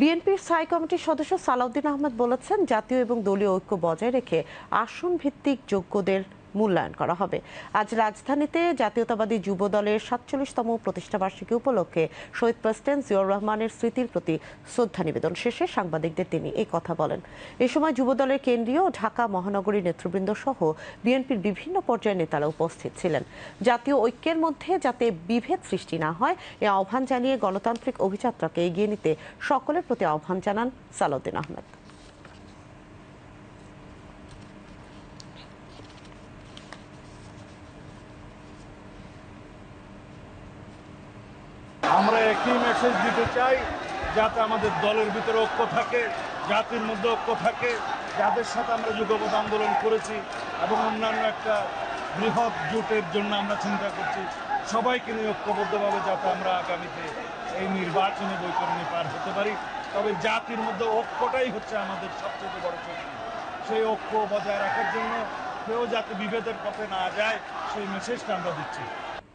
বিএনপির স্থায়ী কমিটির সদস্য সালাউদ্দিন আহমেদ বলেছেন, জাতীয় এবং দলীয় ঐক্য বজায় রেখে আসন ভিত্তিক যোগ্যদের মূল্যায়ন করা হবে। আজ রাজধানীতে জাতীয়তাবাদী যুব দলের সাতচল্লিশতম প্রতিষ্ঠাবার্ষিকী উপলক্ষে শহীদ প্রেসিডেন্ট জিয়র রহমানের স্মৃতির প্রতি শ্রদ্ধা নিবেদন শেষে সাংবাদিকদের তিনি এই কথা বলেন। এ সময় যুব দলের কেন্দ্রীয় ঢাকা মহানগরী নেতৃবৃন্দ সহ বিএনপির বিভিন্ন পর্যায়ের নেতারা উপস্থিত ছিলেন। জাতীয় ঐক্যের মধ্যে যাতে বিভেদ সৃষ্টি না হয়, এ আহ্বান জানিয়ে গণতান্ত্রিক অভিযাত্রাকে এগিয়ে নিতে সকলের প্রতি আহ্বান জানান সালাউদ্দিন আহমেদ। একই মেসেজ দিতে চাই, যাতে আমাদের দলের ভিতরে ঐক্য থাকে, জাতির মধ্যে ঐক্য থাকে, যাদের সাথে আমরা যুগপথ আন্দোলন করেছি এবং অন্যান্য একটা বৃহৎ জোটের জন্য আমরা চিন্তা করছি, সবাইকে নিয়ে ঐক্যবদ্ধভাবে যাতে আমরা আগামীতে এই নির্বাচনে বৈতরণী পার হতে পারি। তবে জাতির মধ্যে ঐক্যটাই হচ্ছে আমাদের সবচেয়ে বড় শক্তি। সেই ঐক্য বজায় রাখার জন্য কেউ যাতে বিভেদের পথে না যায়, সেই মেসেজটা আমরা দিচ্ছি।